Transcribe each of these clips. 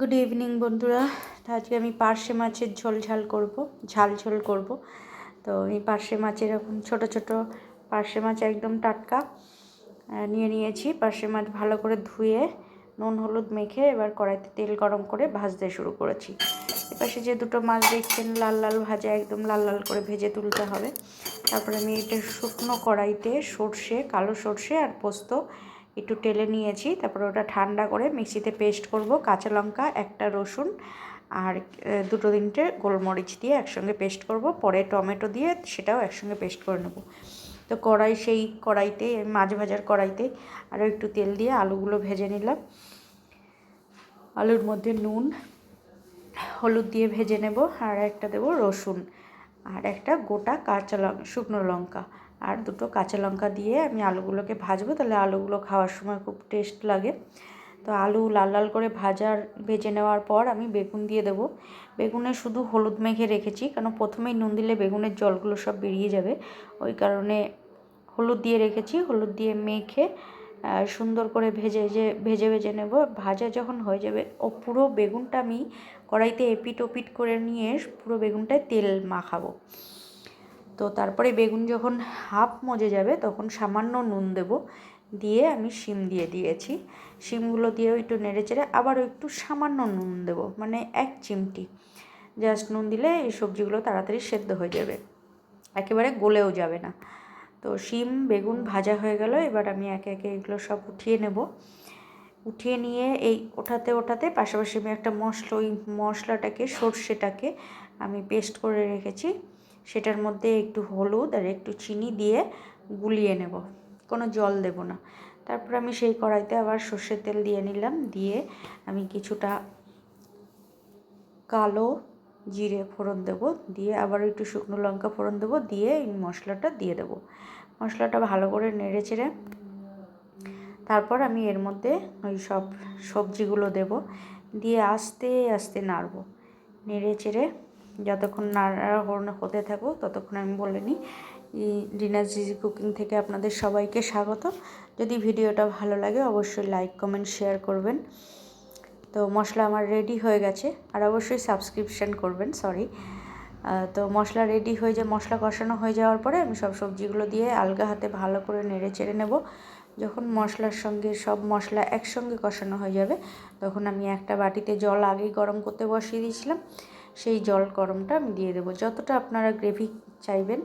Good evening বন্ধুরা। আজকে আমি পার্শে মাছের ঝোল ঝাল করব, ঝাল ঝোল করব। তো এই পার্শে মাছের এরকম ছোট ছোট পার্শে মাছ একদম টাটকা নিয়ে নিয়েছি। পার্শে মাছ ভালো করে ধুয়ে, নুন হলুদ মেখে এবার কড়াইতে তেল গরম করে ভাজতে শুরু করেছি। এপাশে যে দুটো মাছ দেখছেন, লাল লাল ভাজা, একদম লাল লাল করে ভেজে তুলতে হবে। তারপরে আমি এটা শুকনো কড়াইতে সর্ষে, কালো সর্ষে আর পোস্ত একটু টেলে নিয়েছি, তারপরে ওটা ঠান্ডা করে মিক্সিতে পেস্ট করব, কাঁচা লঙ্কা, একটা রসুন আর দুটো তিনটে গোলমরিচ দিয়ে একসঙ্গে পেস্ট করব, পরে টমেটো দিয়ে সেটাও একসঙ্গে পেস্ট করে নেব। তো কড়াই, সেই কড়াইতে মাছ ভাজার কড়াইতে আরও একটু তেল দিয়ে আলুগুলো ভেজে নিলাম। আলুর মধ্যে নুন, হলুদ দিয়ে ভেজে নেব, আর একটা দেবো রসুন, আর একটা গোটা কাঁচা লঙ্কা শুকনো লঙ্কা। আর দুটো কাঁচা লঙ্কা দিয়ে আমি আলুগুলোকে ভাজবো, তাহলে আলুগুলো খাওয়ার সময় খুব টেস্ট লাগে। তো আলু লাল লাল করে ভাজার ভেজে নেওয়ার পর আমি বেগুন দিয়ে দেবো। বেগুনে শুধু হলুদ মেখে রেখেছি কারণ প্রথমেই নুন দিলে বেগুনের জলগুলো সব বেরিয়ে যাবে। ওই কারণে হলুদ দিয়ে রেখেছি, হলুদ দিয়ে মেখে সুন্দর করে ভেজে, যে ভেজে ভেজে নেব। ভাজা যখন হয়ে যাবে, ও পুরো বেগুনটা আমি কড়াইতে এপিট ওপিট করে নিয়ে পুরো বেগুনটায় তেল মাখাবো। তো তারপরে বেগুন যখন হাফ মজে যাবে, তখন সামান্য নুন দেব। দিয়ে আমি শিম দিয়ে দিয়েছি। শিমগুলো দিয়েও একটু নেড়ে চেড়ে আবারও একটু সামান্য নুন দেব মানে এক চিমটি। জাস্ট নুন দিলে এই সবজিগুলো তাড়াতাড়ি সেদ্ধ হয়ে যাবে। একেবারে গলেও যাবে না। তো শিম, বেগুন ভাজা হয়ে গেল, এবার আমি একে একে এগুলো সব উঠিয়ে নেব। উঠিয়ে নিয়ে এই ওঠাতে ওঠাতে পাশাপাশি আমি একটা মশলা ওই মশলাটাকে, সর্ষেটাকে আমি পেস্ট করে রেখেছি। সেটার মধ্যে একটু হলুদ আর একটু চিনি দিয়ে গুলিয়ে নেব। কোনো জল দেব না। তারপর আমি সেই কড়াইতে আবার সর্ষের তেল দিয়ে নিলাম। দিয়ে আমি কিছুটা কালো জিরে ফোড়ন দেব। দিয়ে আবার একটু শুকনো লঙ্কা ফোড়ন দেবো। দিয়ে এই মশলাটা দিয়ে দেবো। মশলাটা ভালো করে নেড়ে চেড়ে তারপর আমি এর মধ্যে ওই সব সবজিগুলো দেব। দিয়ে আস্তে আস্তে নাড়বো। নেড়ে চেড়ে যতক্ষণ নাড়া হন- হতে থাকব ততক্ষণ আমি বলে নিই। ডিনার জিজি কুকিং থেকে আপনাদের সবাইকে স্বাগত। যদি ভিডিওটা ভালো লাগে, অবশ্যই লাইক, কমেন্ট, শেয়ার করবেন। তো মশলা আমার রেডি হয়ে গেছে, আর অবশ্যই সাবস্ক্রিপশন করবেন, সরি। তো মশলা রেডি হয়ে যায় মশলা কষানো হয়ে যাওয়ার পরে আমি সব সবজিগুলো দিয়ে আলগা হাতে ভালো করে নেড়ে চেড়ে নেব। যখন মশলার সঙ্গে সব মশলা একসঙ্গে কষানো হয়ে যাবে, তখন আমি একটা বাটিতে জল আগেই গরম করতে বসিয়ে দিয়েছিলাম। সেই জল গরমটা আমি দিয়ে দেবো। যতটা আপনারা গ্রেভি চাইবেন,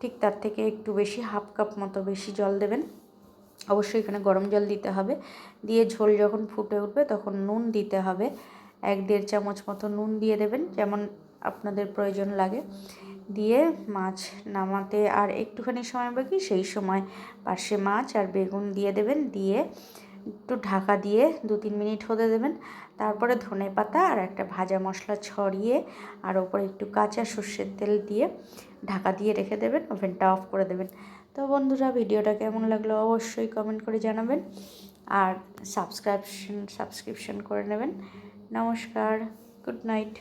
ঠিক তার থেকে একটু বেশি, হাফ কাপ মতো বেশি জল দেবেন। অবশ্যই এখানে গরম জল দিতে হবে। দিয়ে ঝোল যখন ফুটে উঠবে তখন নুন দিতে হবে। এক দেড় চামচ মতো নুন দিয়ে দেবেন, যেমন আপনাদের প্রয়োজন লাগে। দিয়ে মাছ নামাতে আর একটুখানি সময় বাকি, সেই সময় পাশে মাছ আর বেগুন দিয়ে দেবেন। দিয়ে একটু ঢাকা দিয়ে দু তিন মিনিট হতে দেবেন। তারপরে ধনে পাতা আর একটা ভাজা মশলা ছড়িয়ে আর ওপরে একটু কাঁচা সর্ষের তেল দিয়ে ঢাকা দিয়ে রেখে দেবেন, ওভেনটা অফ করে দেবেন। তো বন্ধুরা, ভিডিওটা কেমন লাগল অবশ্যই কমেন্ট করে জানাবেন আর সাবস্ক্রাইপশন সাবস্ক্রিপশন করে নেবেন। নমস্কার, গুড নাইট।